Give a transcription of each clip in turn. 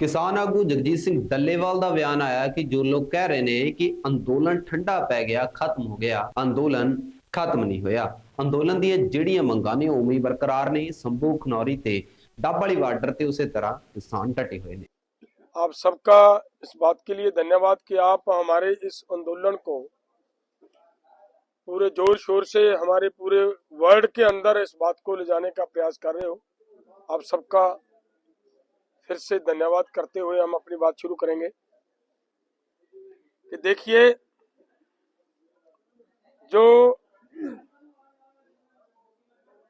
ਕਿਸਾਨ ਆਗੂ ਜਗਜੀਤ ਸਿੰਘ ਡੱਲੇਵਾਲ ਦਾ ਬਿਆਨ ਆਇਆ ਕਿ ਜੋ ਲੋਕ ਕਹਿ ਰਹੇ ਨੇ ਕਿ ਅੰਦੋਲਨ ਠੰਡਾ ਪੈ ਗਿਆ ਖਤਮ ਹੋ ਗਿਆ ਅੰਦੋਲਨ ਖਤਮ ਨਹੀਂ ਹੋਇਆ ਅੰਦੋਲਨ ਦੀਆਂ ਜਿਹੜੀਆਂ ਮੰਗਾਂ ਨੇ ਉਹ ਉਵੇਂ ਹੀ ਬਰਕਰਾਰ ਨੇ ਸੰਭੂ ਖਨੌਰੀ ਤੇ ਡੱਬ ਵਾਲੀ ਬਾਰਡਰ ਤੇ ਉਸੇ ਤਰ੍ਹਾਂ ਕਿਸਾਨ ਡਟੇ ਹੋਏ ਨੇ आप सबका इस बात के लिए धन्यवाद कि आप हमारे इस आंदोलन को पूरे जोर शोर से हमारे पूरे वर्ल्ड के अंदर इस बात को ले जाने का प्रयास कर रहे हो आप सबका फिर से धन्यवाद करते हुए हम अपनी बात शुरू करेंगे कि देखिए, जो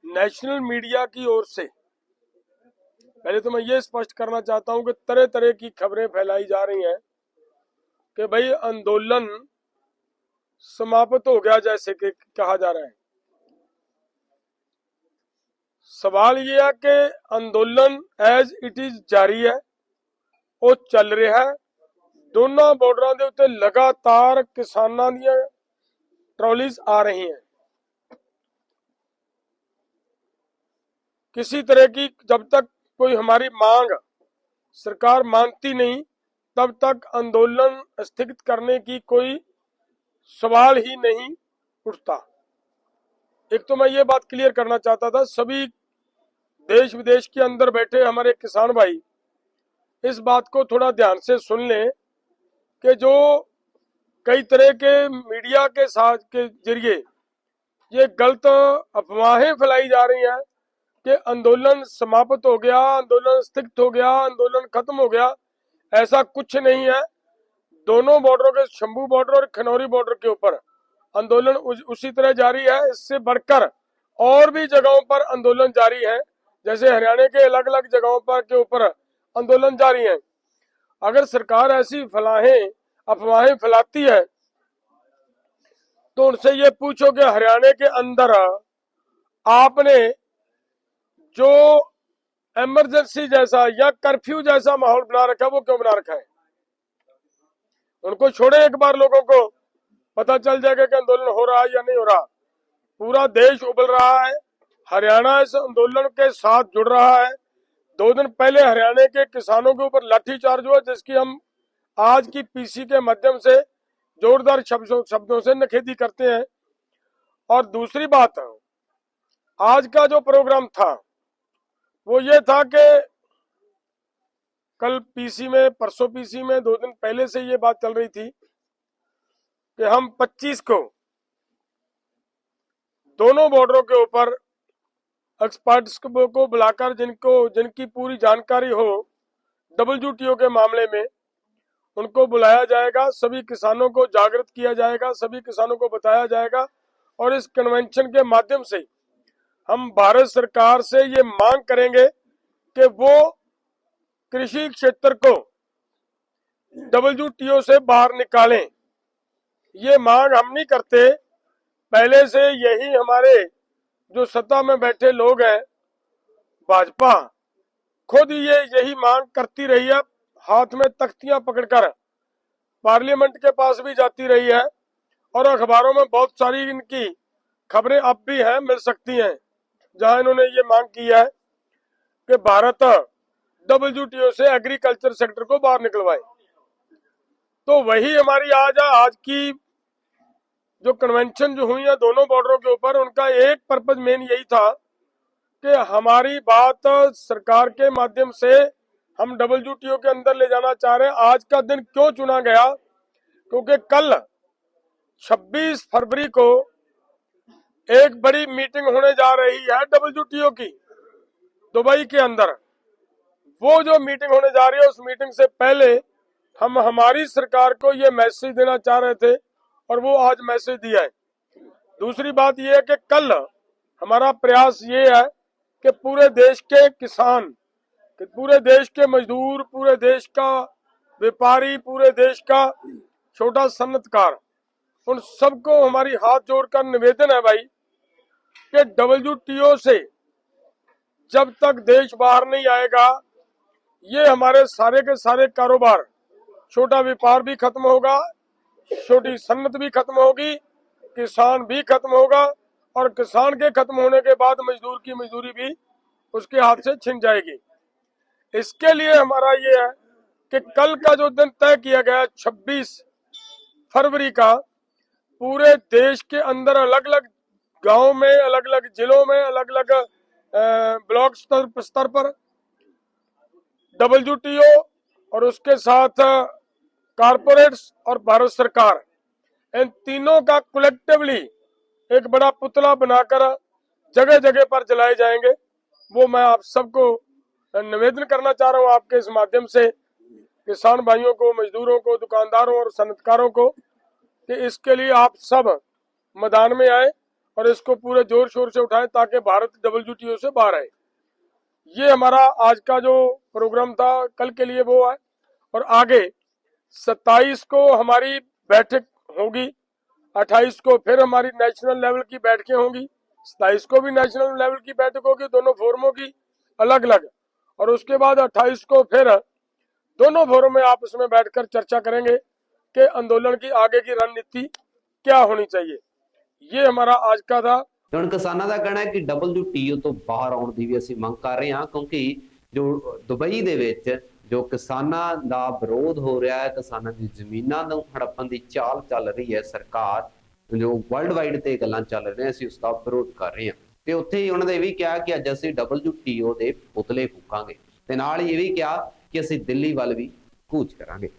नेशनल मीडिया की ओर से, पहले तो मैं ये स्पष्ट करना चाहता हूँ कि तरह तरह की खबरें फैलाई जा रही हैं कि भाई, आंदोलन समाप्त हो गया जैसे कि कहा जा रहा है। सवाल ये है कि अंदोलन एज इट इज जारी है ਉਹ ਚੱਲ ਰਿਹਾ ਹੈ ਦੋਨਾਂ ਬਾਰਡਰਾਂ ਦੇ ਉੱਤੇ ਲਗਾਤਾਰ ਕਿਸਾਨਾਂ ਦੀਆਂ ਟਰਾਲੀਜ਼ ਆ ਰਹੀਆਂ किसी तरह की जब तक कोई हमारी मांग सरकार मानती नहीं तब तक आंदोलन स्थगित करने की कोई सवाल ही नहीं उठता एक तो मैं ये बात क्लियर करना चाहता था सभी देश विदेश के अंदर बैठे हमारे किसान भाई, इस बात को थोड़ा ध्यान से सुन लें कि जो कई तरह के मीडिया के साथ के ज़रिए ये गलत अफवाहें फैलाई जा रही हैं कि आंदोलन समाप्त हो गया, आंदोलन स्थगित हो गया, आंदोलन खत्म हो गया, ऐसा कुछ नहीं है। दोनों बॉर्डरों के, शंभू बॉर्डर और खनौरी बॉर्डर के ऊपर आंदोलन उसी तरह जारी है। इससे बढ़कर और भी जगहों पर आंदोलन जारी है। जैसे हरियाणा के अलग अलग जगहों पर के ऊपर आंदोलन जारी है। अगर सरकार ऐसी फलाहें, अफवाहें फैलाती है तो उनसे ये पूछो कि हरियाणा के अंदर आपने जो इमरजेंसी जैसा या कर्फ्यू जैसा माहौल बना रखा है, वो क्यों बना रखा है? उनको छोड़े एक बार लोगों को, पता चल जाएगा कि आंदोलन हो रहा है या नहीं हो रहा। पूरा देश उबल रहा है हरियाणा इस आंदोलन के साथ जुड़ रहा है। दो दिन पहले हरियाणा के किसानों के ऊपर लाठीचार्ज हुआ, जिसकी हम आज की पीसी के माध्यम से जोरदार शब्दों शब्दों से नखेदी करते हैं। और दूसरी बात, आज का जो प्रोग्राम था, वो ये था कि कल पीसी में, परसों पीसी में दो दिन पहले से ये बात चल रही थी कि हम 25 को दोनों बॉर्डरों के ऊपर एक्सपर्ट्स को बुलाकर जिनको, जिनकी पूरी जानकारी हो डबल डब्ल्यू के मामले में, उनको बुलाया जाएगा, सभी किसानों को जागृत किया जाएगा, सभी किसानों को बताया जाएगा, और इस कन्वेंशन के माध्यम से हम भारत सरकार से ये मांग करेंगे कि वो कृषि क्षेत्र को डब्ल्यू से बाहर निकालें। ये मांग हम नहीं करते। पहले से यही हमारे जो सत्ता में बैठे लोग हैं, भाजपा, खुद ये यही मांग करती रही है, हाथ में तख्तियाँ पकड़कर। पार्लियामेंट के पास भी जाती रही है, और अखबारों में बहुत सारी इनकी खबरें अब भी हैं, मिल सकती हैं। जहाँ इन्होंने ये मांग की है कि भारत डब्ल्यूटीओ से एग्रीकल्चर सेक्टर को बाहर निकलवाए। तो वही हमारी आज आज की जो कन्वेंशन जो हुई है दोनों बॉर्डरों के ऊपर, उनका एक पर्पज मेन यही था कि हमारी बात सरकार के माध्यम से हम डब्ल्यू के अंदर ले जाना चाह रहे हैं। आज का दिन क्यों चुना गया? क्योंकि कल 26 फरवरी को एक बड़ी मीटिंग होने जा रही है डब्ल्यू की, दुबई के अंदर। वो जो मीटिंग होने जा रही है, उस मीटिंग से पहले हम हमारी सरकार को ये मैसेज देना चाह रहे थे और वो आज मैसेज दिया है। दूसरी बात यह है कि कल हमारा प्रयास ये है कि पूरे देश के किसान, कि पूरे देश के मजदूर, पूरे देश का व्यापारी, पूरे देश का छोटा सन्नतकार, उन सबको हमारी हाथ जोड़कर निवेदन है भाई कि डब्ल्यू से जब तक देश बाहर नहीं आएगा, ये हमारे सारे के सारे कारोबार, छोटा व्यापार भी खत्म होगा छोटी सन्नत भी खत्म होगी, किसान भी खत्म होगा, और किसान के खत्म होने के बाद मजदूर की मजदूरी भी उसके हाथ से छिन जाएगी। इसके लिए हमारा ये है कि कल का जो दिन तय किया गया 26 फरवरी का, पूरे देश के अंदर अलग अलग गाँव में अलग अलग जिलों में अलग अलग ब्लॉक स्तर पर डब्ल्यूटीओ और उसके साथ कारपोरेट्स और भारत सरकार, इन तीनों का कलेक्टिवली एक बड़ा पुतला बनाकर जगह जगह पर जलाए जाएँगे। वो मैं आप सबको निवेदन करना चाह रहा हूँ आपके इस माध्यम से, किसान भाइयों को, मजदूरों को, दुकानदारों और सनतकारों को, कि इसके लिए आप सब मैदान में आए और इसको पूरे ज़ोर शोर से उठाएँ ताकि भारत डब्ल्यूटीओ से बाहर आए। ये हमारा आज का जो प्रोग्राम था, कल के लिए वो है और आगे 27 को हमारी बैठक होगी 28 को फिर हमारी नेशनल लेवल की बैठकें होंगी 27 को भी नेशनल लेवल की बैठक होगी दोनों फोरमों की अलग अलग और उसके बाद 28 को फिर दोनों फोरम में आपस में बैठकर चर्चा करेंगे कि आंदोलन की आगे की रणनीति क्या होनी चाहिए ये हमारा आज का था ਤੇ ਹੁਣ ਕਿਸਾਨਾਂ ਦਾ ਕਹਿਣਾ ਹੈ ਕਿ WTO ਤੋਂ ਬਾਹਰ ਆਉਣ ਦੀ ਵੀ ਅਸੀਂ ਮੰਗ ਕਰ ਰਹੇ ਹਾਂ ਕਿਉਂਕਿ ਜੋ ਦੁਬਈ ਦੇ ਵਿੱਚ ਜੋ ਕਿਸਾਨਾਂ ਦਾ ਵਿਰੋਧ ਹੋ ਰਿਹਾ ਹੈ, ਕਿਸਾਨਾਂ ਦੀ ਜ਼ਮੀਨਾਂ ਨੂੰ ਹੜੱਪਣ ਦੀ ਚਾਲ ਚੱਲ ਰਹੀ ਹੈ ਸਰਕਾਰ, ਜੋ ਵਰਲਡ ਵਾਈਡ ਤੇ ਗੱਲਾਂ ਚੱਲ ਰਹੀਆਂ, ਅਸੀਂ ਉਸ ਦਾ ਵਿਰੋਧ ਕਰ ਰਹੇ ਹਾਂ। ਤੇ ਉੱਥੇ ਹੀ ਉਹਨਾਂ ਨੇ ਇਹ ਵੀ ਕਿਹਾ ਕਿ ਅੱਜ ਅਸੀਂ WTO ਦੇ ਪੁਤਲੇ ਫੂਕਾਂਗੇ। ਤੇ ਨਾਲ ਹੀ ਇਹ ਵੀ ਕਿਹਾ ਕਿ ਅਸੀਂ ਦਿੱਲੀ ਵੱਲ ਵੀ ਕੂਚ ਕਰਾਂਗੇ।